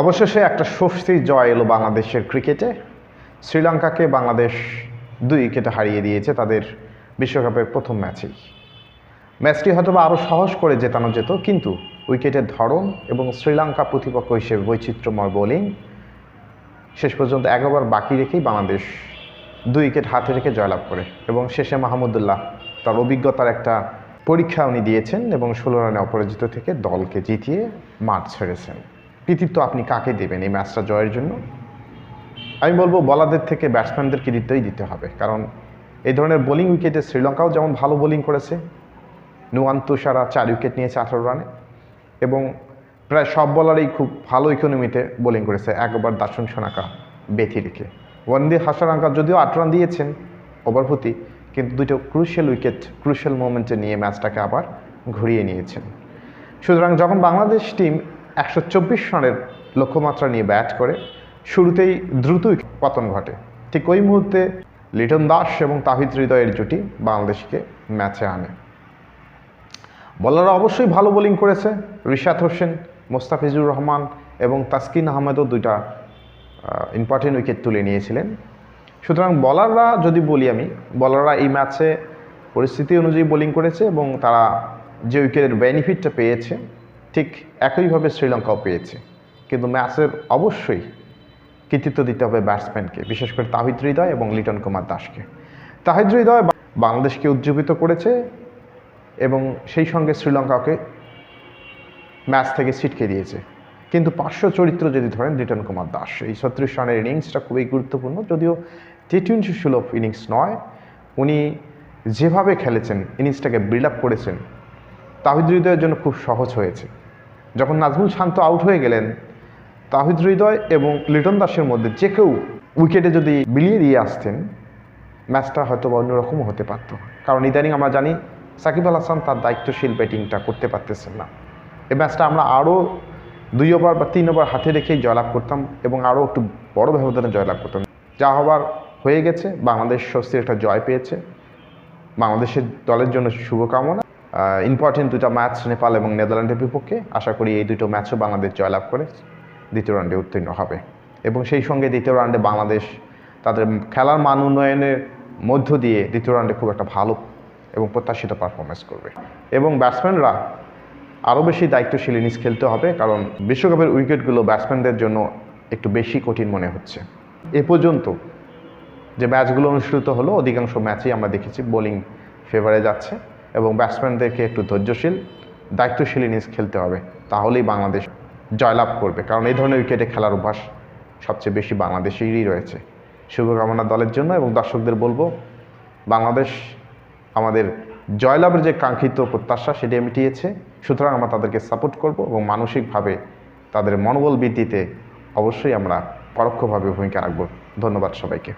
অবশেষে একটা স্বস্তি জয় এলো বাংলাদেশের ক্রিকেটে। শ্রীলঙ্কাকে বাংলাদেশ দুই উইকেটে হারিয়ে দিয়েছে তাদের বিশ্বকাপের প্রথম ম্যাচেই। ম্যাচটি হয়তো বা আরও সহজ করে জেতানো যেত, কিন্তু উইকেটের ধরন এবং শ্রীলঙ্কা প্রতিপক্ষ হিসেবে বৈচিত্র্যময় বোলিং শেষ পর্যন্ত এক ওভার বাকি রেখেই বাংলাদেশ দুই উইকেট হাতে রেখে জয়লাভ করে এবং শেষে মাহমুদুল্লাহ তার অভিজ্ঞতার একটা পরীক্ষা উনি দিয়েছেন এবং ষোলো রানে অপরাজিত থেকে দলকে জিতিয়ে মাঠ ছেড়েছেন। কৃতিত্ব আপনি কাকে দেবেন এই ম্যাচটা জয়ের জন্য? আমি বলব বলারদের থেকে ব্যাটসম্যানদের কৃতিত্বই দিতে হবে। কারণ এই ধরনের বোলিং উইকেটে শ্রীলঙ্কাও যেমন ভালো বোলিং করেছে, নুয়ান তুষারা চার উইকেট নিয়েছে আঠারো রানে এবং প্রায় সব বলারই খুব ভালো ইকোনমিতে বোলিং করেছে। একবার দাসুন সোনাকা বেথি রেখে। ওয়ানডে হাসারাঙ্কা যদিও আট রান দিয়েছেন ওভার প্রতি কিন্তু দুটো ক্রুশিয়াল উইকেট ক্রুশিয়াল মোমেন্টে নিয়ে ম্যাচটাকে আবার ঘুরিয়ে নিয়েছেন। সুতরাং যখন বাংলাদেশ টিম একশো চব্বিশ রানের লক্ষ্যমাত্রা নিয়ে ব্যাট করে। শুরুতেই দ্রুত পতন ঘটে। ঠিক ওই মুহূর্তে লিটন দাস এবং তাহিদ হৃদয়ের জুটি বাংলাদেশকে ম্যাচে আনে। বলাররা অবশ্যই ভালো বোলিং করেছে। রিশাদ হোসেন, মোস্তাফিজুর রহমান এবং তাসকিন আহমেদও দুইটা ইম্পর্টেন্ট উইকেট তুলে নিয়েছিলেন। সুতরাং বলাররা যদি বলি আমি, বলাররা এই ম্যাচে পরিস্থিতি অনুযায়ী বোলিং করেছে এবং তারা যে উইকেটের বেনিফিটটা পেয়েছে ঠিক একইভাবে শ্রীলঙ্কাও পেয়েছে। কিন্তু ম্যাচের অবশ্যই কৃতিত্ব দিতে হবে ব্যাটসম্যানকে, বিশেষ করে তাহিদ হৃদয় এবং লিটন কুমার দাসকে। তাহিদ হৃদয় বাংলাদেশকে উজ্জীবিত করেছে এবং সেই সঙ্গে শ্রীলঙ্কাকে ম্যাচ থেকে ছিটকে দিয়েছে। কিন্তু পার্শ্ব চরিত্র যদি ধরেন লিটন কুমার দাস, এই ছত্রিশ রানের ইনিংসটা খুবই গুরুত্বপূর্ণ, যদিও টি টোয়েন্টি সুলভ ইনিংস নয়, উনি যেভাবে খেলেছেন, ইনিংসটাকে বিল্ড আপ করেছেন, তাহিদ হৃদয়ের জন্য খুব সহজ হয়েছে। যখন নাজমুল শান্ত আউট হয়ে গেলেন, তাহিদ হৃদয় এবং লিটন দাসের মধ্যে যে কেউ উইকেটে যদি বিলিয়ে দিয়ে আসতেন, ম্যাচটা হয়তো বা অন্যরকমও হতে পারত। কারণ ইদানিং আমরা জানি সাকিব আল হাসান তার দায়িত্বশীল ব্যাটিংটা করতে পারতেছেন না। এই ম্যাচটা আমরা আরও দুই ওভার বা তিন ওভার হাতে রেখেই জয়লাভ করতাম এবং আরও একটু বড় ব্যবধানে জয়লাভ করতাম। যা হবার হয়ে গেছে, বাংলাদেশ স্বস্তির একটা জয় পেয়েছে। বাংলাদেশের দলের জন্য শুভকামনা। ইম্পর্টেন্ট দুটো ম্যাচ নেপাল এবং নেদারল্যান্ডের বিপক্ষে। আশা করি এই দুটো ম্যাচও বাংলাদেশ জয়লাভ করে দ্বিতীয় রাউন্ডে উত্তীর্ণ হবে। এবং সেই সঙ্গে দ্বিতীয় রাউন্ডে বাংলাদেশ তাদের খেলার মান উন্নয়নের মধ্য দিয়ে দ্বিতীয় রাউন্ডে খুব একটা ভালো এবং প্রত্যাশিত পারফরমেন্স করবে। এবং ব্যাটসম্যানরা আরও বেশি দায়িত্বশীল ইনিংস খেলতে হবে, কারণ বিশ্বকাপের উইকেটগুলো ব্যাটসম্যানদের জন্য একটু বেশি কঠিন মনে হচ্ছে। এ পর্যন্ত যে ম্যাচগুলো অনুষ্ঠিত হলো, অধিকাংশ ম্যাচেই আমরা দেখেছি বোলিং ফেভারে যাচ্ছে। এবং ব্যাটসম্যানদেরকে একটু ধৈর্যশীল, দায়িত্বশীল ইনিংস খেলতে হবে, তাহলেই বাংলাদেশ জয়লাভ করবে। কারণ এই ধরনের উইকেটে খেলার অভ্যাস সবচেয়ে বেশি বাংলাদেশেরই রয়েছে। শুভকামনা দলের জন্য এবং দর্শকদের বলব, বাংলাদেশ আমাদের জয়লাভের যে কাঙ্ক্ষিত প্রত্যাশা সেটি মিটিয়েছে, সুতরাং আমরা তাদেরকে সাপোর্ট করব এবং মানসিকভাবে তাদের মনোবল বৃদ্ধিতে অবশ্যই আমরা পরোক্ষভাবে ভূমিকা রাখব। ধন্যবাদ সবাইকে।